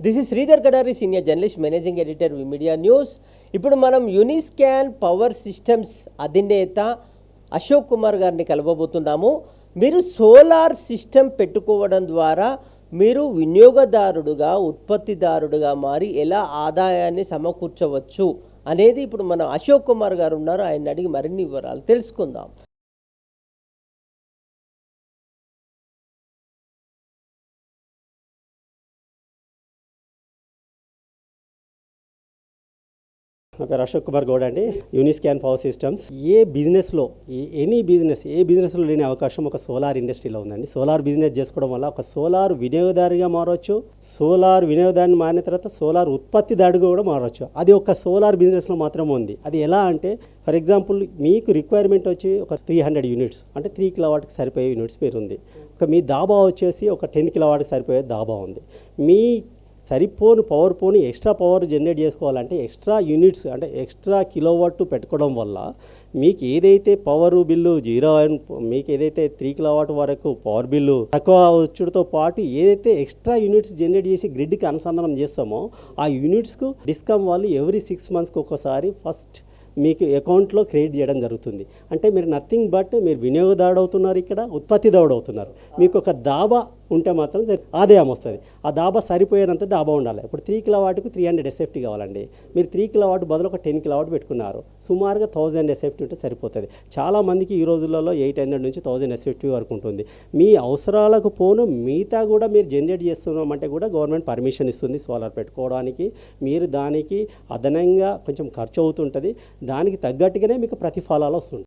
This is Sridhar Gadari senior journalist managing editor media news ఇప్పుడు మనం యూనిస్కాన్ power systems అధినేత అశోక్ కుమార్ గారిని కలవబోతున్నాము. మీరు సోలార్ సిస్టమ్ పెట్టుకోవడం ద్వారా మీరు వినియోగదారుడుగా ఉత్పత్తిదారుడుగా మారి ఎలా ఆదాయాన్ని సమకూర్చవచ్చు అనేది ఇప్పుడు మనం అశోక్ కుమార్ గారు ఉన్నారు. ఆయన అడిగి మరిన్ని వివరాలు తెలుసుకుందాం. నా పేరు అశోక్ కుమార్ గౌడ్ అండి యూనిస్కాన్ పవర్ సిస్టమ్స్ ఏ బిజినెస్లో ఎనీ బిజినెస్ ఏ బిజినెస్లో లేని అవకాశం ఒక సోలార్ ఇండస్ట్రీలో ఉందండి. సోలార్ బిజినెస్ చేసుకోవడం వల్ల ఒక సోలార్ వినియోగదారుగా మారవచ్చు సోలార్ వినియోగదారుని మారిన తర్వాత సోలార్ ఉత్పత్తిదారుగా కూడా మారవచ్చు అది ఒక సోలార్ బిజినెస్లో మాత్రమే ఉంది. అది ఎలా అంటే ఫర్ ఎగ్జాంపుల్ మీకు రిక్వైర్మెంట్ వచ్చి ఒక త్రీ హండ్రెడ్ యూనిట్స్ అంటే త్రీ కిలోవాట్కి సరిపోయే యూనిట్స్ మీరు ఉంది ఒక మీ దాబా వచ్చేసి ఒక టెన్ కిలోవాట్కి సరిపోయే దాబా ఉంది. మీ సరిపోను పవర్ పోని ఎక్స్ట్రా పవర్ జనరేట్ చేసుకోవాలంటే ఎక్స్ట్రా యూనిట్స్ అంటే ఎక్స్ట్రా కిలోవాట్ పెట్టుకోవడం వల్ల మీకు ఏదైతే పవర్ బిల్లు జీరో మీకు ఏదైతే త్రీ కిలోవాట్ వరకు పవర్ బిల్లు తక్కువ వచ్చుడుతో పాటు ఏదైతే ఎక్స్ట్రా యూనిట్స్ జనరేట్ చేసి గ్రిడ్కి అనుసంధానం చేస్తామో ఆ యూనిట్స్కు డిస్కమ్ వాళ్ళు ఎవ్రీ సిక్స్ మంత్స్కి ఒకసారి ఫస్ట్ మీకు అకౌంట్లో క్రియేట్ చేయడం జరుగుతుంది. అంటే మీరు నథింగ్ బట్ మీరు వినియోగదారుడు అవుతున్నారు ఇక్కడ ఉత్పత్తిదారుడు అవుతున్నారు. మీకు ఒక దాబా ఉంటే మాత్రం ఆదాయం వస్తుంది. ఆ దాబా సరిపోయేంత దాబా ఉండాలి. ఇప్పుడు త్రీ కిలో వాట్కు త్రీ హండ్రెడ్ ఎస్ఎఫ్టీ కావాలండి. మీరు త్రీ కిలో వాట్ బదులు ఒక టెన్ కిలో వాట్ పెట్టుకున్నారు. సుమారుగా థౌజండ్ ఎస్ఎఫ్టీ ఉంటే సరిపోతుంది. చాలా మందికి ఈ రోజులలో ఎయిట్ హండ్రెడ్ నుంచి థౌజండ్ ఎస్ఎఫ్టీ వరకు ఉంటుంది. మీ అవసరాలకు పోను మిగతా కూడా మీరు జనరేట్ చేస్తున్నామంటే కూడా గవర్నమెంట్ పర్మిషన్ ఇస్తుంది సోలార్ పెట్టుకోవడానికి. మీరు దానికి అదనంగా కొంచెం ఖర్చు అవుతుంటుంది. దానికి తగ్గట్టుగానే మీకు ప్రతిఫలాలు వస్తుంది